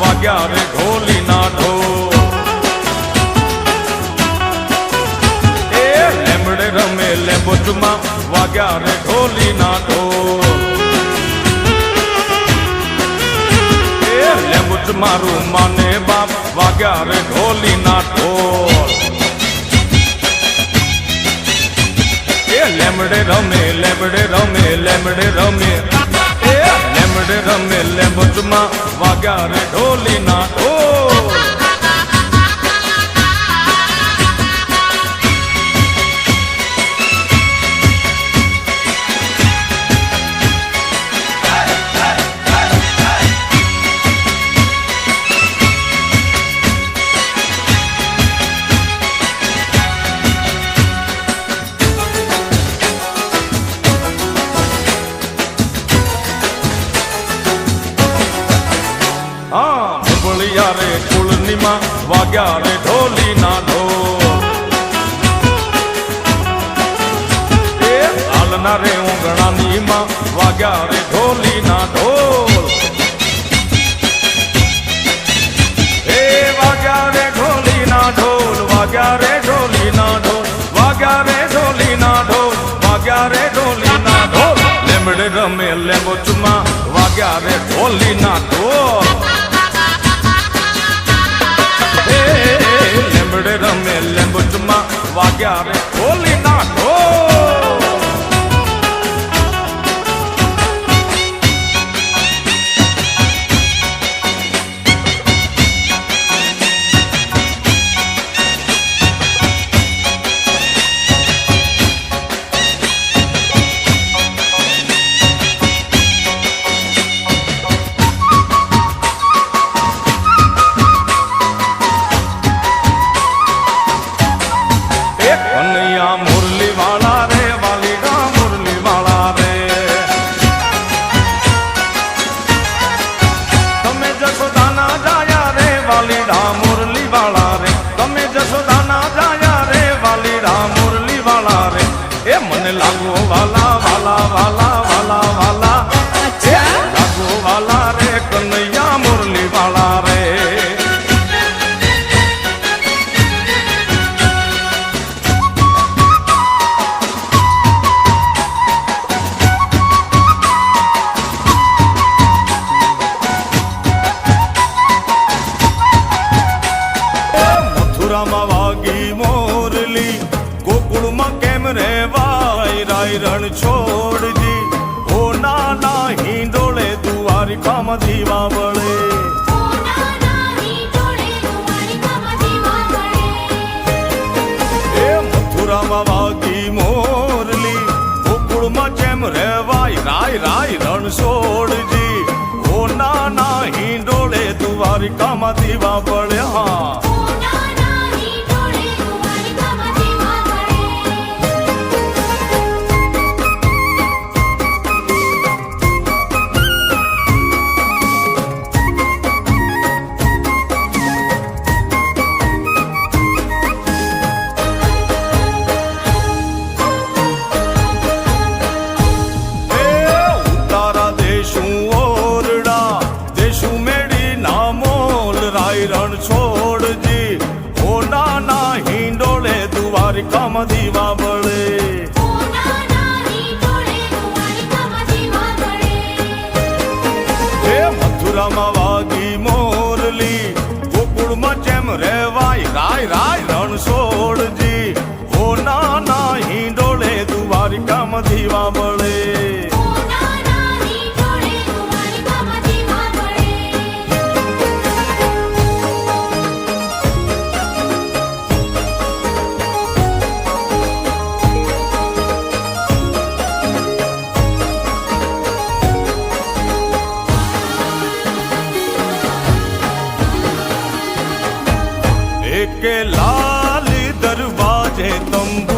વાગ્યા રે ઢોલી એ લેમડે રમે લેંબુચમાં વાગ્યા રે ઢોલી એ લેંબુચ મારું માને બાપ વાગ્યા રે ઢોલી ના ઢોલ લેમડે રમે લેમડે રમે લેમડે રમે. લેંબુચમાં વાગ્યા રે ઢોલી ના ઢોલ કુળનીમાં વાગ્યા રે ઢોલી ના ઢોલ એ હાલના રે ઊંઘણાની માં વાગ્યા રે ઢોલી ના ઢોલ એ વાગ્યા રે ઢોલી ના ઢોલ વાગ્યા રે ઢોલી ના ઢોલ વાગ્યા રે ઢોલી ના ઢોલ વાગ્યા રે ઢોલી ના વાગ્યા રે ઢોલી ના ઢોલ રમે વાગ્યા રે હોલીના ઢોલ. valida રણ છોડજી. ઓ નાના હિંડોળે દ્વારિકામાં દીવા વળે મથુરામાં વાગી મોરલી. ગોકુળમાં જેમ રેવાય રાય રાય, રણ છોડજી ઓ નાના હિંડોળે દ્વારિકામાં દીવા બળે દ્વારિકામાં એકે લાલ દરવાજે તંબુ